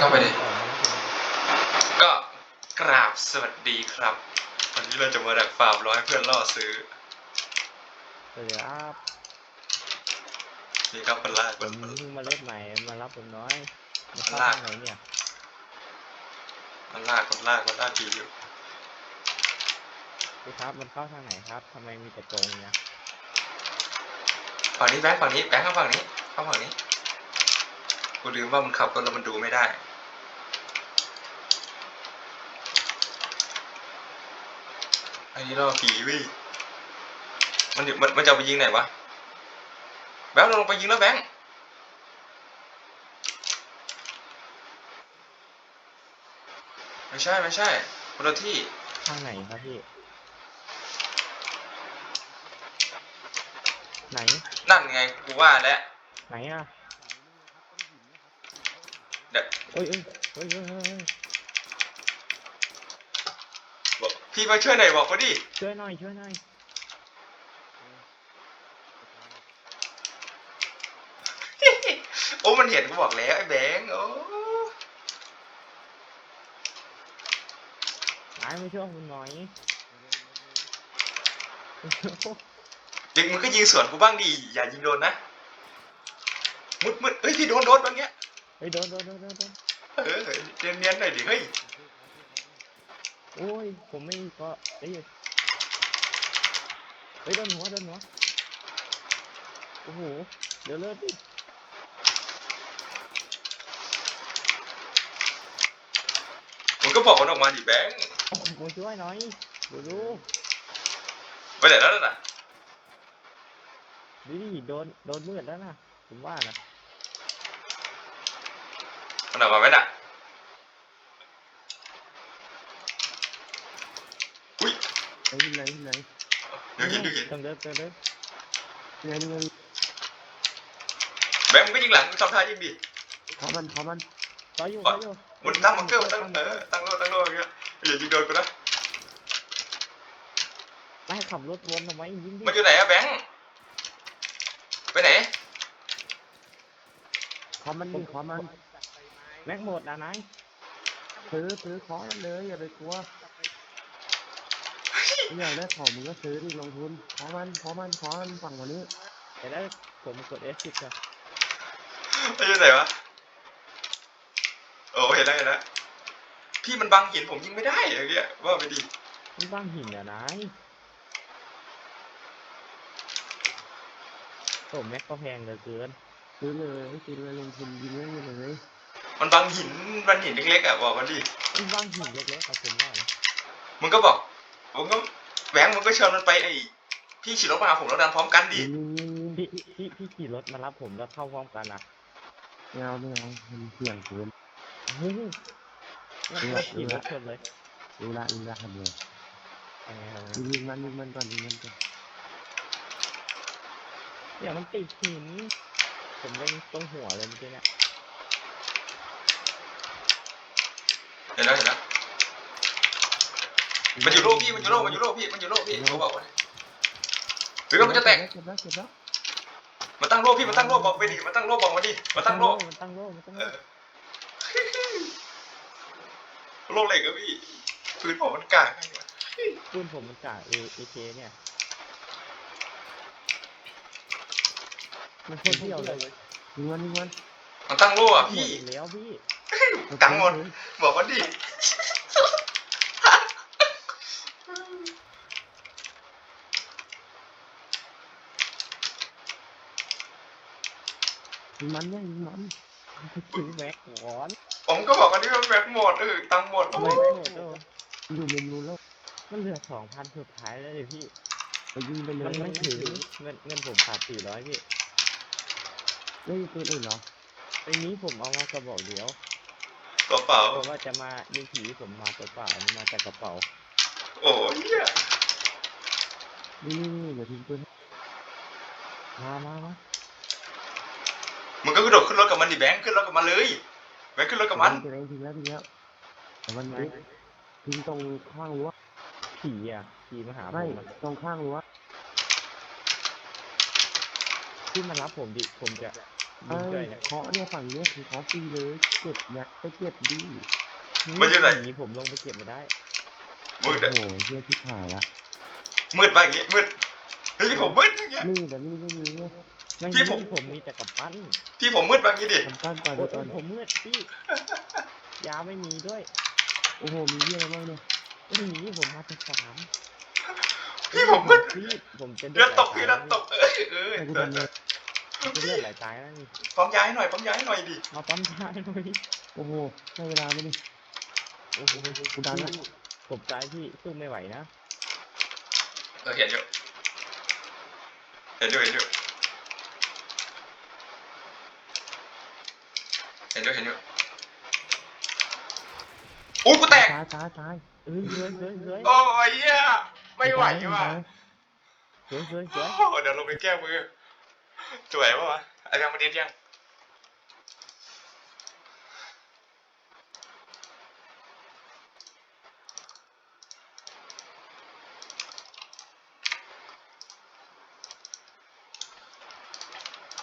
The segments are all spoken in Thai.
เข้าไปดิออกมาแล้วผมก็กราบสวัสดีครับ วันนี้เราจะมาดักฟาร์มร้อยเพื่อนล่อซื้อสวัสดีครับนี่ครับมันลากผมันมมันเพิ่งมาเล่นใหม่มารับผมน้อยมาเข้าลากทางไหนเนี่ยมันลากมันลากมันลากดีอยู่พี่ครับมันเข้าทางไหนครับทำไมมีแต่ตรงเนี่ยฝั่งนี้แบงค์ฝั่งนี้แบงค์เข้าฝั่งนี้เข้าฝั่งนี้กูลืมว่ามันขับรถแล้วมันดูไม่ได้ อันนี้ล่อผีเวิมันอยู่มันมันจะเอาไปยิงไหนวะ แบงค์เราลงไปยิงแล้วแบงค์ไม่ใช่ไม่ใช่คนละที่ ทางไหนครับพี่ ไหน นั่นไงกูว่าแล้วไหนอะ เดี๋ยว เอ้ยเอ้ยเอ้ยเอ้ยเอ้ยเอ้ย บอก พี่มาช่วยหน่อยบอกเขาดิช่วยหน่อยช่วยหน่อยโอ้มันเห็นกูบอกแล้วไอ้แบงค์โอ้นายมาช่วยผมหน่อยยิงมึงก็ยิงสวนกูบ้างดิอย่ายิงโดนนะมุดมุดเฮ้ยพี่โดนโดนบางเงี้ยเฮ้ยโดนโดนโดนโดนโดนเออเนียนเนียนๆหน่อยดิเฮ้ย โอ้ย ผมไม่ก็เอ้ยเฮ้ยโดนหัวโดนหัวโอ้โห เดี๋ยวเลิกดิมึงก็บอกมันออกมาดิแบงค์มาช่วยหน่อยดูดูไปไหนแล้วน่ะดูดิโดนโดนมืดแล้วนะผมว่านะมันออกมาไหมน่ะอุ้ ยไหนไหนไหนเดี๋ยวเห็นเดี๋ยวเห็นต้องเดินต้องเดินไหนไหนแบงค์มึงก็ยิงหลังมึงทำท่ายิงดิขอมันขอมันต่ออยู่ต่อ อยู่มันตั้งมันเกอร์มันตั้งเออตั้งโลตั้งโลอย่างเงี้ยอย่ายิงโดนกูนะไล่ขับรถวนทำไมยิงดิมันอยู่ไหนอะแบงค์ไปไหนขอมันดิขอมันแม็กหมดนะนายซื้อซื้อขอมันเลยอย่าไปกลัวอยากได้ของมึงก็ซื้อดิลงทุน ขอมัน ขอมัน ขอมันฝั่งวันนี้เดี๋ยวได้ผมกด F10 ครับมันอยู่ไหนวะโอ้เห็นแล้วเห็นแล้วพี่มันบังหินผมยิงไม่ได้อย่างเงี้ยว่าไปดิมันบ้างหินอะนายโอ้แม็กก็แพงเหลือเกิน ซื้อเลยซื้อเลยลงทุนยิงไม่เลยมันบังหินมันหินเล็กๆอะบอกมันดิมันบ้างหินเล็กๆครับผมว่านะมึงก็บอกมึงก็ แหวงมึงก็เชิญมันไปไอ้พี่ขี่รถมาหาผมแล้วดันพร้อมกันดิยิงยิงยิงพี่พี่พี่ขี่รถมารับผมแล้วเข้าพร้อมกันนะไม่เอาไม่เอามันเสี่ยงเกินโอ้โหแล้วขี่รถชนเลยดูละดูละทำเลยยังไงครับยิงมันยิงมันก่อนยิงมันก่อนเนี่ยมันติดหินผมเล่นตรงหัวเลยเมื่อกี้เนี่ยเห็นแล้วเห็นแล้ว มันอยู่โลกพี่ มันอยู่โลก มันอยู่โลกพี่ มันอยู่โลกพี่เขาบอกว่าหรือว่ามันจะแตก เก็บแล้วเก็บแล้วมันตั้งโลกพี่ มันตั้งโลกบอกไปดิ มันตั้งโลกบอกมาดิ มันตั้งโลกมันตั้งโลกมันตั้งเอโลกอโลกเหล็กอะพี่ พื้นผมมันกลางปืนผมมันจ่าเอเอเคเนี่ย มันคนเดียวเลยยิงมันยิงมันมันตั้งโลกอะหมพี่ดแล้วพี่ตังค์หมดบอกมันดิ ยิงมันเนี่ยยิงมันซื้อแม็กหวอนผมก็บอกกันที่มันแบกหมดเออตังค์หมดโอ้แม็กยหมดแล้วอยู่มุมนู้นแล้วมันเหลือสองพันสุดท้ายแล้วเลยพี่ ไปยิงไปเลยมันไม่ถึงเงินเงินผมขาดสี่ร้อยพี่ไม่มีปืนอื่นเหรอไอ้นี้ผมเอามากระบอกเดียวตัวเปล่าเพราะว่าจะมายิงผีผมมาตัวเปล่ามันมาจากกระเป๋า โอ้ยเหี้ยนี่นี่นี่เดี๋ยวทิ้งปืนมามามา มึงก็กระโดดขึ้นรถกับมันดิแบงค์ขึ้นรถกับมันเลยแบงค์ขึ้นรถกับมันทิ้งทิ้งแล้วทิ้งแล้วแต่มันไม่ทิ้งตรงข้างรั้วผีอะผีมาหาผไม่มอะตรงข้างรั้วที่มารับผมดิผมจะยิเอ้งด้วยยเนี่ยเคาะเนี่ยฝั่งเนี้ยคือเคาะฟรีเลยเก็บยัดไปเก็บดิมันอยู่ไหน หนีผมลงไปเก็บไม่ได้มืดอะโอ้โหเฮียที่หายละมืดมากอย่างงี้มืดเฮ้ยพี่ผมมืดอย่างเงี้ยนี่แต่นี่ไม่มีเนี่ย ไม่พี่มีผม ผมมีแต่กับปั้นพี่ผมมืดมากอย่างงี้ดิทำก้านก่อนโอ้เดี๋ยวก่อนยผมมืดพี่ ยาไม่มีด้วยโอ้โหมีเฮียอะไรบ้างเนี่ยไม่มีผมมาแต่สามพี่ผมมืด พี่ผมจะเลือดตกพี่เลือดตก เอ้ยเอ้ยให้กูเออทำเลยจะเลือดไหลตายแล้วนี่ปั๊มย้ายหน่อยปั๊มย้ายหน่อยดิ มาปั๊มท้ายหน่อยโอ้โหได้เวลาไหมนี่โอ้โหกูดันละตกใจพี่สู้ไม่ไหวนะ เออเห็นอยู่ เห็นอยู่เห็นอยู่ เห็นอยู่เห็นอยู่อุ้ยกูแตก ตายตายตายเอ้ยเฮ้ยเฮ้ยเฮ้ยโอ้ยเหี้ยไม่ไหวว่ะเฮ้ยเฮ้ยโอ้เฮ้ยโหเดี๋ยวลงไปแก้มือ สวยปะวะอาจารย์มาเดียนยัง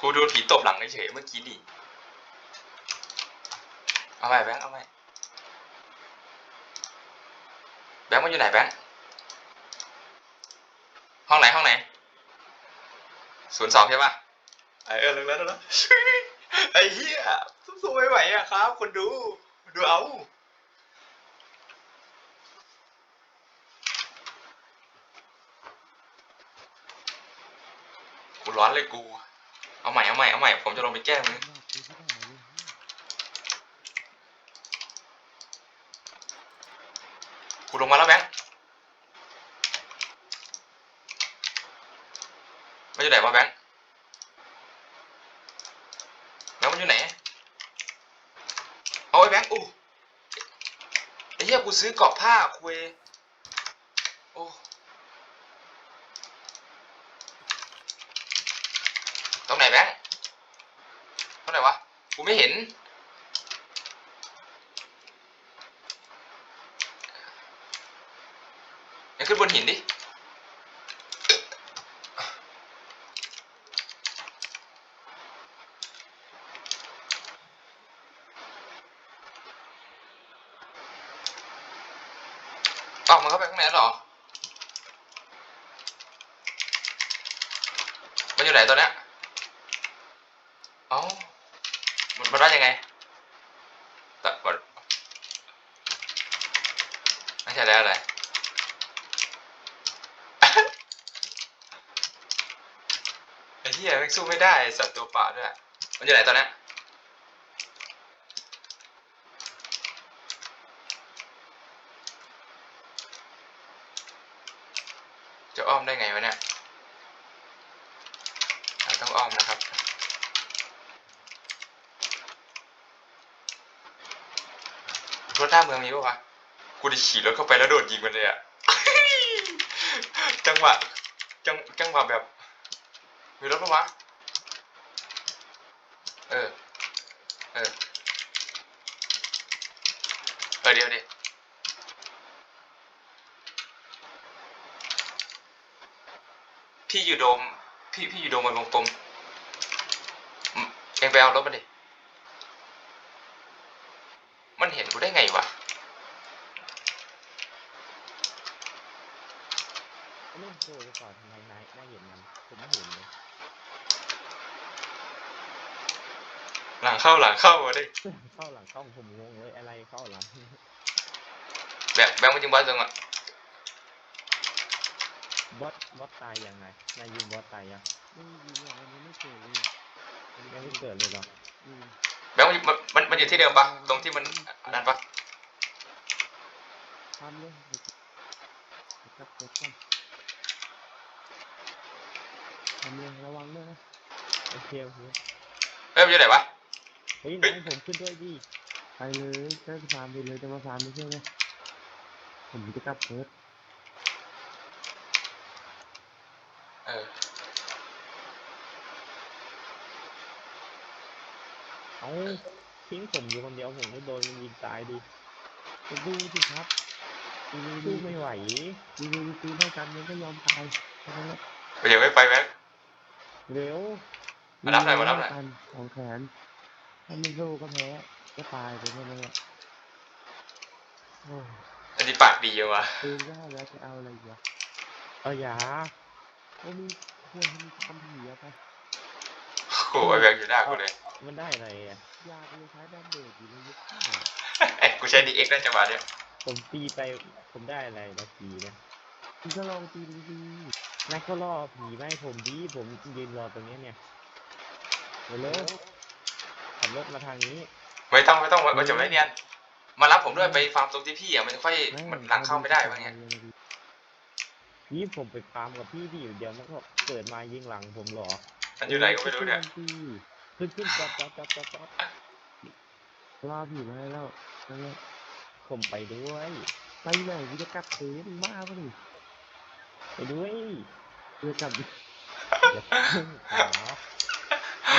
กูโดนผีตบหลังเฉยๆเมื่อกี้ดิ เอาใหม่แบงค์เอาใหม่แบงค์มันอยู่ไหนแบงค์ห้องไหนห้องไหนศูนย์สองใช่ปะไอเออลึกแล้วแล้วไอ้เหี้ยสู้ไม่ไหวอะครับ คนดูดูเอากูร้อนเลยกู เอาใหม่เอาใหม่เอาใหม่ผมจะลงไปแก้มือ กูลงมาแล้วแบงค์มันอยู่ไหนวะแบงค์แบงค์มันอยู่ไหนเอาไอ้แบงค์อู้ไอ้เหี้ยกูซื้อกรอบผ้าคุยโอ้ตรงไหนแบงค์ตรงไหนวะกูไม่เห็น ยังขึ้นบนหินดิ ออกมันเข้าไปข้างในหรอ มันอยู่ไหนตอนเนี้ยเอ้ามันมันว่ายังไงแต่มันไม่ใช่แล้วอะไร ไอ้ เหี้ยแม่งสู้ไม่ได้สัตว์ตัวป่าด้วย มันอยู่ไหนตอนเนี้ยจะอ้อมได้ไงวะเนี่ยเราต้องอ้อมนะครับ รถหน้าเมืองมีปะวะ กูจะขี่รถเข้าไปแล้วโดดยิงมันเลยอะ จังหวะจังจังหวะแบบ มีรถปะวะ เออ เออ เออเดี๋ยวดิพี่อยู่โดม พี่พี่อยู่โดมมันวงกลมเองไปเอารถมาดิ มันเห็นกูได้ไงวะ ล่นโซ่ไปก่อนทำไมนายนายเห็นมันผมไม่เห็นเลยหลังเข้าหลังเข้ามาดิเข้าหลังเข้าผมงงเลยอะไรเข้าหลังแบงค์แบงค์มันจริงบ้าจังอะบอสบอสตายยังไงนายยิงบอสตายยังไม่มีเนี่ยมันยังไม่เกิดเลยยังไม่เกิดเลยเหรออืมแบงค์มันมันมันมันอยู่ที่เดิมปะตรงที่มันอันนั้นปะทำเลยเดี๋ยวกลับเก็บก่อนทำเลยระวังด้วยนะโอเคโอเคเฮ้ยมันอยู่ไหนวะ เฮ้ยเฮ้ยนายผมขึ้นด้วยดิไปเลยก็ฟาร์มไปเลยจะมาฟาร์มไม่ใช่ไหมผมจะกลับเก็บเออเอ้าทิ้งผมอยู่คนเดียวผมก็โดนมันยิงตายดิไปดูสิครับดูดูสู้ดูไม่ไหวดูดูตีเท่ากันมันก็ยอมตายแค่นั้นแหละไปยังไม่ไปแบงค์ เร็วมารับหน่อยมารับหน่อย กันสองแขนถ้าไม่สู้ก็แพ้ก็ตายไปแค่นั้นแหละโอ้อันนี้ปากดีวะปืนก็ให้แล้วจะเอาอะไรอีกวะเอาอย่าโอ้มีเพื่อนที่มีทำผีอะไปโอ้ยแบงค์อยู่หน้ากูเลย มันได้อะไรอะ ยาไปใช้แบนเดดอยู่ในยุคข้าเอ้ยกูใช้ดีเอ็กซ์ได้จังหวะเนี้ยผมตีไปผมได้อะไรนะผีเนี่ยคุณก็ลองตีดูดี นักก็ล่อผีไม่ให้ผมดีผมยืนรอตรงเนี้ยเนี่ยเร็วๆขับรถมาทางนี้ ไม่ต้องไม่ต้องมาจบไรเนียน มารับผมด้วยไปฟาร์มตรงที่พี่อะมันค่อยไม่มันหลังเข้าไม่ได้วะเนี่ยนี่ผมไปตามกับพี่ที่อยู่เดียวมันก็เกิดมายิงหลังผมเหรอมันอยู่ไหนก็ไม่รู้เนี่ยขึ้นขึ้นจอดจอดจอดจอดจอดรอผีมาให้แล้วนั่นแหละผมไปด้วยไปไหนกูจะกลับคืนบ้าปะนี่ ไปด้วยกูจะกลับอย่าพึ่งขอ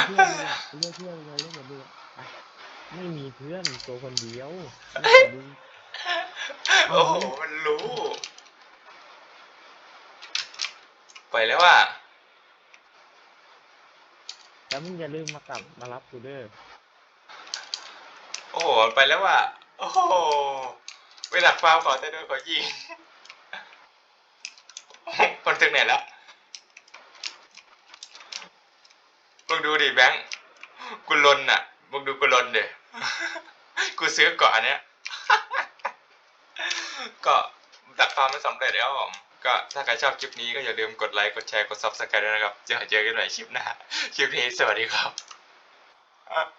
เพื่อนเลยอะเรียกเพื่อนมาเล่นกับมึงอะไม่มีเพื่อนตัวคนเดียวเล่นกับมึงโอ้โหมันรู้ไปแล้วอะแล้วมึงอย่าลืมมากลับมารับกูเด้อโอ้โหไปแล้วอะโอ้โหไปหลักฟาร์มขอแต่โดนขอยิง คนถึงไหนแล้วมึงดูดิแบงค์กูลนอะมึงดูกูลนเดี๋ยกูซื้อเกาะอันเนี้ยก็ดักฟาร์มไม่สำเร็จแล้วผมก็ถ้าใครชอบคลิปนี้ก็อย่าลืมกดไลค์ กดแชร์ กด subscribe ด้วยนะครับ เจอเจอกันใหม่คลิปหน้า คลิปนี้สวัสดีครับ